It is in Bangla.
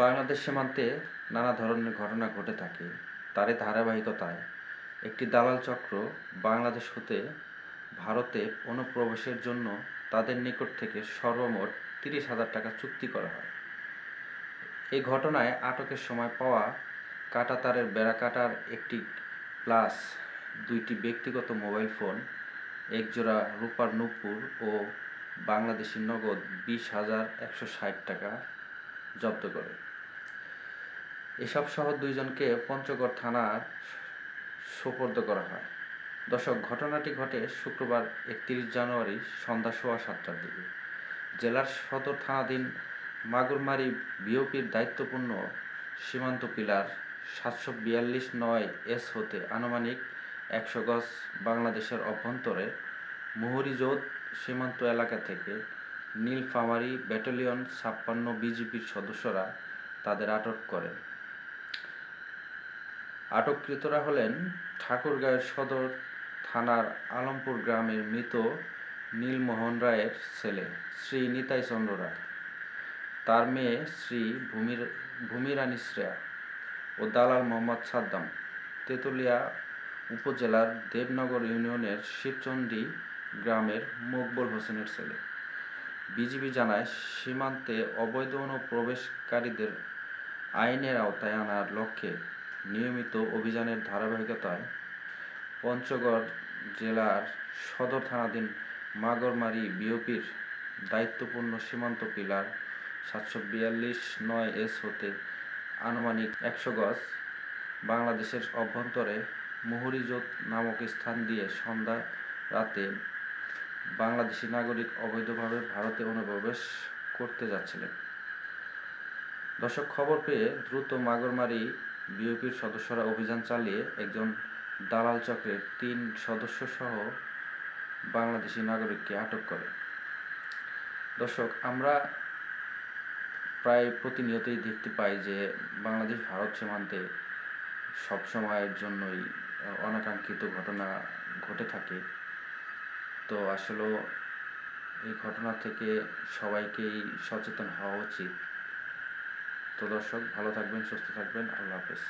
বাংলাদেশ সীমান্তে নানা ধরনের ঘটনা ঘটে থাকে। তারই ধারাবাহিকতায় একটি দালাল চক্র বাংলাদেশ হতে ভারতে অনুপ্রবেশের জন্য তাদের নিকট থেকে সর্বমোট তিরিশ হাজার টাকা চুক্তি করা হয়। এই ঘটনায় আটকের সময় পাওয়া কাঁটাতারের বেড়া কাটার একটি প্লাস দুইটি ব্যক্তিগত মোবাইল ফোন, একজোড়া রূপার নূপুর ও বাংলাদেশি নগদ বিশ হাজার একশো ষাট টাকা জব্দ করে। এসব সহ দুইজনকে পঞ্চগড় থানার সোপর্দ করা হয়। দর্শক, ঘটনাটি ঘটে শুক্রবার একত্রিশ জানুয়ারি সন্ধ্যা সোয়া সাতটার দিকে। জেলার সদর থানাধীন মাগুরমারি বিওপির দায়িত্বপূর্ণ সীমান্ত পিলার সাতশো বিয়াল্লিশ নয় এস হতে আনুমানিক একশো গজ বাংলাদেশের অভ্যন্তরে মুহুরিজোদ সীমান্ত এলাকা থেকে নীলফামারী ব্যাটালিয়ন ছাপ্পান্ন বিজিবির সদস্যরা তাদের আটক করেন। আটককৃতরা হলেন ঠাকুরগাঁয়ের সদর থানার আলমপুর গ্রামের মৃত নীলমোহন রায়ের ছেলে, শ্রী নিতাই চন্দ্র রায়। তার মেয়ে শ্রী ভূমির, ভূমিরানী শ্রেয়া ও দালাল মোহাম্মদ সাদ্দাম তেঁতুলিয়া উপজেলার দেবনগর ইউনিয়নের শিবচন্ডী গ্রামের মকবুল হোসেনের ছেলে। বিজিবি জানায়, সীমান্তে অবৈধ অনুপ্রবেশকারীদের আইনের আওতায় আনার লক্ষ্যে নিয়মিত অভিযানের ধারাবাহিকতায় পঞ্চগড় জেলার সদর থানাধীন মাগরমারি বিওপির দায়িত্বপূর্ণ সীমান্ত পিলার সাতশো বিয়াল্লিশ নয় এস হতে আনুমানিক একশো গজ বাংলাদেশের অভ্যন্তরে মুহুরিজোত নামক স্থান দিয়ে সন্ধ্যা রাতে বাংলাদেশি নাগরিক অবৈধভাবে ভারতে অনুপ্রবেশ করতে যাচ্ছিলেন। দর্শক, খবর পেয়ে দ্রুত মাগরমারি বিওপির সদস্যরা অভিযান চালিয়ে একজন দালাল চক্রের তিন সদস্য সহ বাংলাদেশি নাগরিককে আটক করে। দর্শক, আমরা প্রায় প্রতিনিয়তই দেখতে পাই যে বাংলাদেশ ভারত সীমান্তে সবসময়ের জন্যই অনাকাঙ্ক্ষিত ঘটনা ঘটে থাকে। তো আসলে এই ঘটনা থেকে সবাইকেই সচেতন হওয়া উচিত। তো দর্শক, ভালো থাকবেন, সুস্থ থাকবেন। আল্লাহ হাফেজ।